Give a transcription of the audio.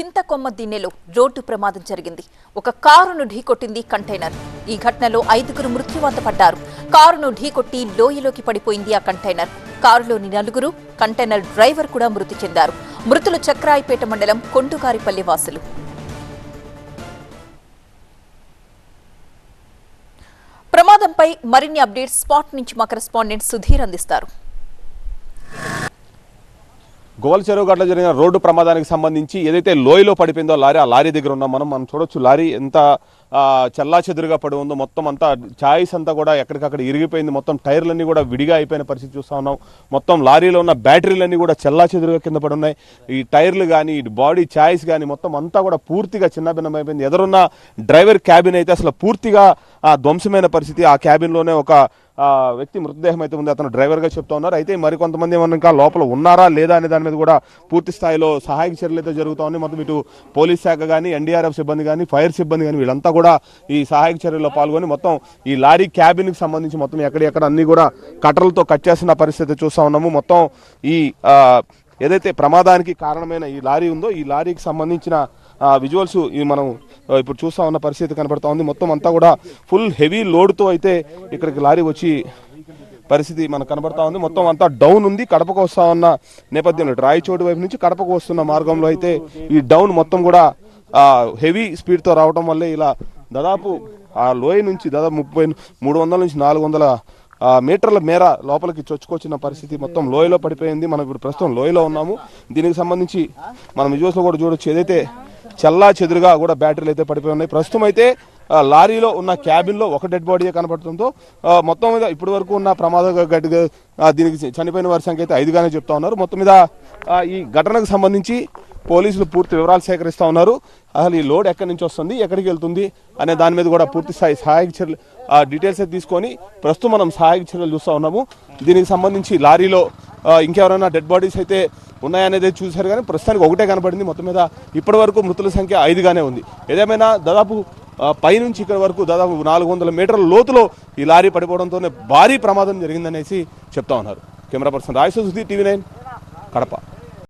Chintakomma దిన్నెలో road ప్రమాదం జరిగింది. ఒక కారును ఢీకొట్టింది కంటైనర్. ఈ ఘటనలో ఐదుగురు మృత్యువాత పడ్డారు. కారును ఢీకొట్టి లోయలోకి పడిపోయింది ఆ కంటైనర్. కారులోని నలుగురు కంటైనర్ డ్రైవర్ కూడా మృతి చెందారు. మృతులు చక్రాయిపేట మండలం కొండుకారిపల్లి వాసులు. ప్రమాదంపై మరిన్ని అప్డేట్స్ స్పాట్ నుంచి మా కరెస్పాండెంట్ సుధీర్ అందిస్తారు. గోవల చెరువు గట్ల జరిగిన రోడ్డు ప్రమాదానికి సంబంధించి ఏదైతే లోయలో పడిపోయిందో లారీ ఆ లారీ దగ్గర ఉన్నాం మనం. మనం చూడొచ్చు లారీ ఎంత చల్లా చెదురుగా పడి ఉందో. మొత్తం అంతా ఛాయిస్ అంతా కూడా ఎక్కడికక్కడ ఇరిగిపోయింది. మొత్తం టైర్లన్నీ కూడా విడిగా అయిపోయిన పరిస్థితి చూస్తూ ఉన్నాం. మొత్తం లారీలో ఉన్న బ్యాటరీలన్నీ కూడా చల్లా చెదురుగా కింద పడి ఉన్నాయి. ఈ టైర్లు కానీ ఈ బాడీ ఛాయిస్ కానీ మొత్తం అంతా కూడా పూర్తిగా చిన్నభిన్నం అయిపోయింది ఎదురున్న డ్రైవర్ క్యాబిన్ అయితే అసలు పూర్తిగా ఆ ధ్వంసమైన పరిస్థితి. ఆ క్యాబిన్లోనే ఒక వ్యక్తి మృతదేహం అయితే ఉంది అతను డ్రైవర్గా చెప్తా ఉన్నారు. అయితే మరికొంతమంది ఏమన్నా ఇంకా లోపల ఉన్నారా లేదా అనే దాని మీద కూడా పూర్తి స్థాయిలో సహాయక చర్యలు అయితే జరుగుతూ ఉన్నాయి. మొత్తం ఇటు పోలీస్ శాఖ కానీ ఎన్డీఆర్ఎఫ్ సిబ్బంది కానీ ఫైర్ సిబ్బంది కానీ వీళ్ళంతా కూడా ఈ సహాయక చర్యల్లో పాల్గొని మొత్తం ఈ లారీ క్యాబిన్కి సంబంధించి మొత్తం ఎక్కడెక్కడ అన్నీ కూడా కట్టలతో కట్ చేసిన పరిస్థితి చూస్తా ఉన్నాము. మొత్తం ఈ ఏదైతే ప్రమాదానికి కారణమైన ఈ లారీ ఉందో ఈ లారీకి సంబంధించిన విజువల్స్ ఇవి మనం ఇప్పుడు చూస్తా ఉన్న పరిస్థితి కనబడతా ఉంది. మొత్తం అంతా కూడా ఫుల్ హెవీ లోడ్తో అయితే ఇక్కడికి లారీ వచ్చి పరిస్థితి మనకు కనబడతా ఉంది. మొత్తం అంతా డౌన్ ఉంది. కడపకు వస్తా ఉన్న నేపథ్యంలో రాయచోటు వైపు నుంచి కడపకు వస్తున్న మార్గంలో అయితే ఈ డౌన్ మొత్తం కూడా హెవీ స్పీడ్తో రావడం వల్లే ఇలా దాదాపు ఆ లోయ నుంచి దాదాపు ముప్పై మూడు వందల నుంచి నాలుగు వందల మీటర్ల మేర లోపలికి చొచ్చుకొచ్చిన పరిస్థితి మొత్తం లోయలో పడిపోయింది. మనం ఇప్పుడు ప్రస్తుతం లోయలో ఉన్నాము. దీనికి సంబంధించి మనం విజువల్స్లో కూడా చూడొచ్చు. ఏదైతే చల్లా చెదురుగా కూడా బ్యాటరీలు అయితే పడిపోయి ఉన్నాయి. ప్రస్తుతం అయితే లారీలో ఉన్న క్యాబిన్లో ఒక డెడ్ బాడీ కనబడుతుందో మొత్తం మీద ఇప్పటి వరకు ఉన్న ప్రమాద దీనికి చనిపోయిన వారి సంఖ్య అయితే ఐదుగానే చెప్తా ఉన్నారు. మొత్తం మీద ఈ ఘటనకు సంబంధించి పోలీసులు పూర్తి వివరాలు సేకరిస్తూ ఉన్నారు. అసలు ఈ లోడ్ ఎక్కడి నుంచి వస్తుంది ఎక్కడికి వెళ్తుంది అనే దాని మీద కూడా పూర్తి స్థాయి సహాయక చర్యలు డీటెయిల్స్ అయితే తీసుకొని ప్రస్తుతం మనం సహాయక చర్యలు చూస్తూ ఉన్నాము. దీనికి సంబంధించి లారీలో ఇంకెవరైనా డెడ్ బాడీస్ అయితే ఉన్నాయనేది చూశారు కానీ ప్రస్తుతానికి ఒకటే కనబడింది మొత్తం మీద ఇప్పటి వరకు మృతుల సంఖ్య ఐదుగానే ఉంది. ఏదేమైనా దాదాపు పైనుంచి ఇక్కడ వరకు దాదాపు నాలుగు వందల మీటర్ల లోతులో ఈ లారీ పడిపోవడంతోనే భారీ ప్రమాదం జరిగిందనేసి చెప్తా ఉన్నారు. కెమెరా పర్సన్ రాయసో టీవీ నైన్ కడప.